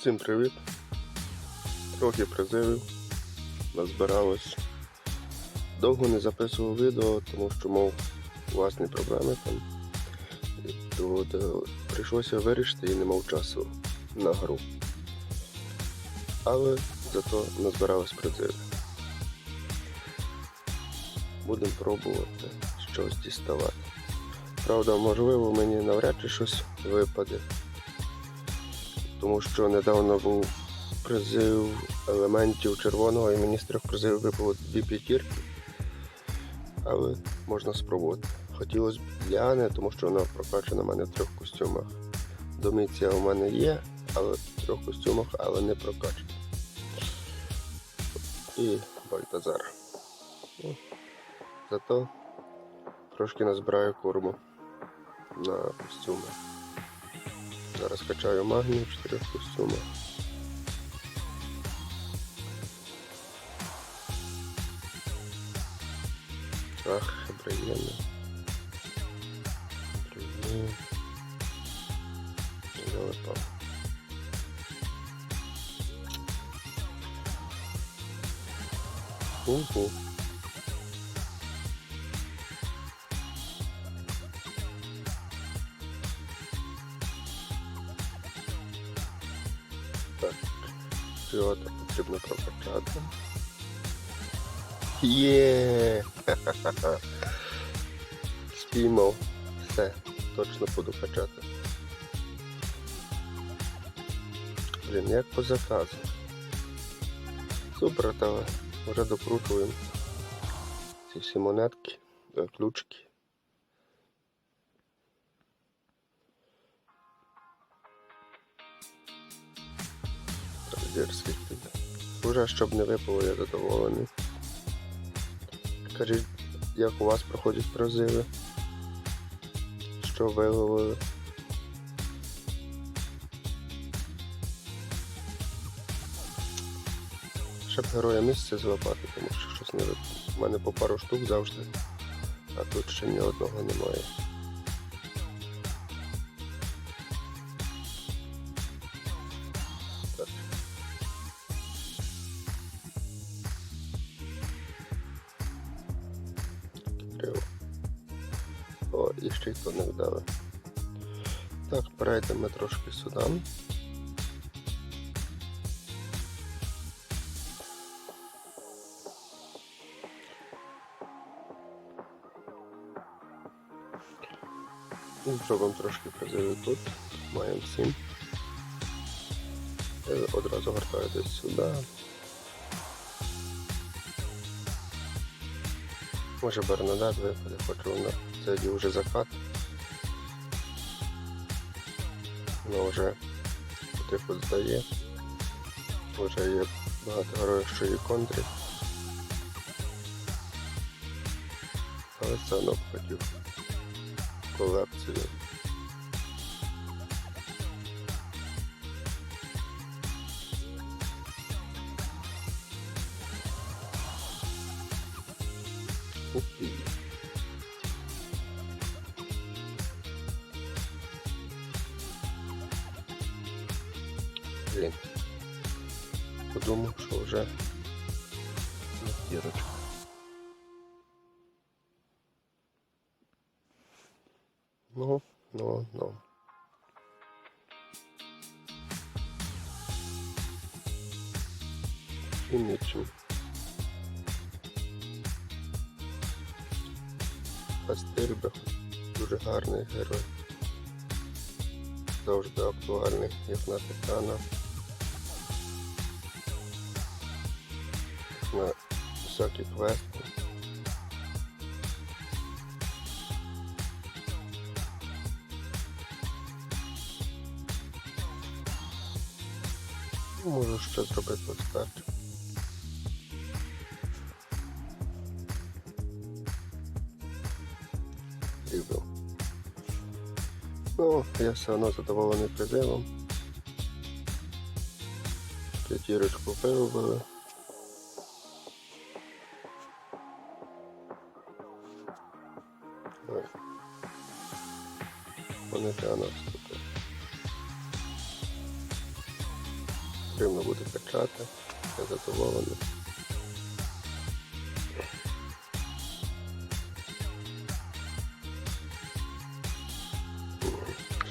Всім привіт! Трохи призивів, назбиралось. Довго не записував відео, тому що мав власні проблеми там. То, прийшлося вирішити і не мав часу на гру. Але зато назбиралось призиви. Будемо пробувати щось діставати. Правда, можливо, мені навряд чи щось випаде тому що недавно був призив елементів червоного і мені з трьох призивів випало дві п'ятірки. Але можна спробувати. Хотілося б Ліани, тому що вона прокачана в мене в трьох костюмах. Доміція у мене є, але в трьох костюмах, але не прокачана. І Бальтазар. Ну, Зато трошки назбираю корму на костюми. Зараз качаю магнію в чотирьох костюмах. Ах, приємно. Приємно. Залипав. Угу. Пілота потрібно прокачати. Є! Спіймав. Все, точно буду качати. Блін, як по заказу. Супер, та вже докручуємо ці всі монетки, е, ключики. Дерзкий піде. Уже щоб не випало, я задоволений. Скажіть, як у вас проходять прозиви? Що виловили? Щоб героя місця злопати, тому що щось не. У мене по пару штук завжди, а тут ще ні одного немає. Ще то не вдали. Так, перейдемо трошки сюди. Зробимо трошки призиви тут. Маємо 7. Е, Одразу гортаю десь сюди. Може Бернадет випаде, хоч вона тоді вже закат. Воно вже потиху здає. Вже є багато її контрі. Але це одно б хотів колекцію. Ух ти. Блін. Подумав, що вже дірочка. Ну, ну, ну. І нічим. Пастельбах дуже гарний герой. Завжди актуальний, як на титана. На всякі квести. Можу ще зробити ось Ну, я все одно задоволений призивом. П'ятірочку виробили. Нас тут. Потрібно буде качати. Я задоволений.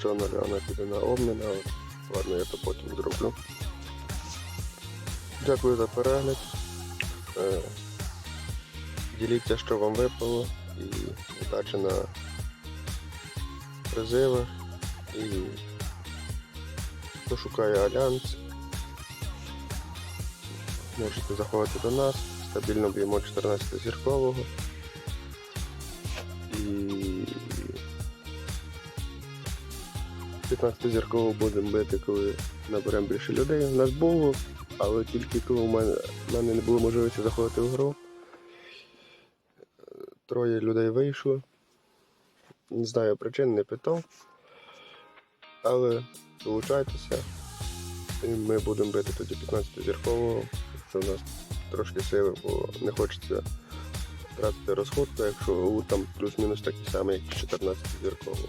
Що Ноляна піде на обмін, але ладно, я то потім зроблю. Дякую за перегляд. Е, Діліться, що вам випало, і удачі на призивах. І хто шукає альянс, можете заходити до нас. Стабільно б'ємо 14 зіркового. 15 зіркового будемо бити, коли наберемо більше людей. У нас було, але тільки коли в мене, в мене не було можливості заходити в гру. Троє людей вийшло. Не знаю причин, не питав. Але долучайтеся. І ми будемо бити тоді 15 зіркового. Це в нас трошки сили, бо не хочеться втратити розходку, якщо там плюс-мінус такий самий, як 14 зіркового.